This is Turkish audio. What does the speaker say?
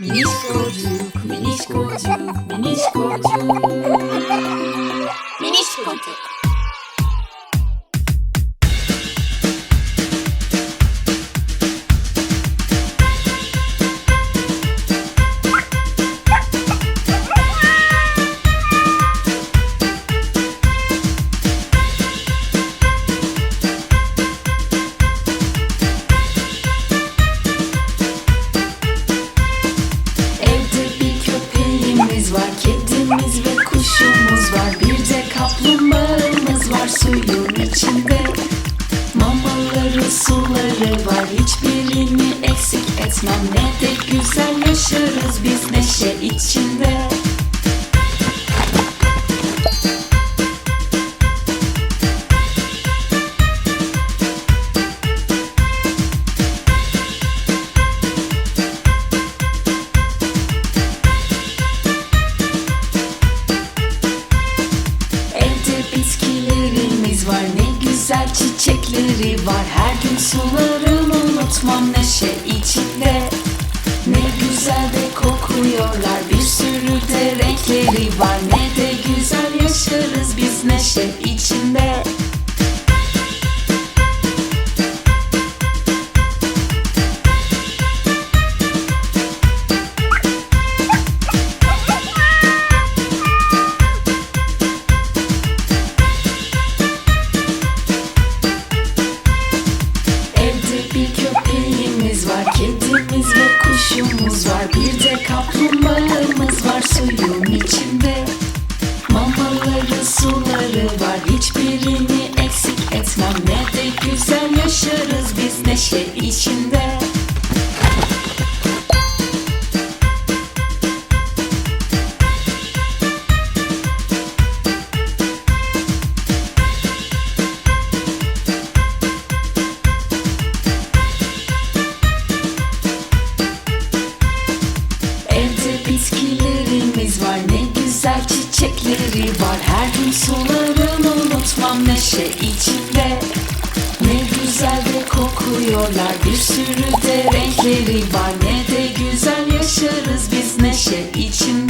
ミニスコ塾ミニスコ塾ミニスコ塾ミニスコ塾 suyun içinde. Mamaları, suları var, hiçbirini eksik etmem. Ne de güzel yaşarız biz neşe içinde. Çiçekleri var. Her gün sularını unutmam neşe içinde. Ne güzel de kokuyorlar. Bir sürü de renkleri var. Ne de güzel yaşarız biz neşe içinde kaplumbağamız var suyun içinde. Mamaları, suları var, hiçbirini eksik etmem. Ne de güzel yaşarız biz neşe içinde. var. Her gün sularım unutmam neşe içinde. Ne güzel de kokuyorlar. Bir sürü de renkleri var. Ne de güzel yaşarız biz neşe içinde.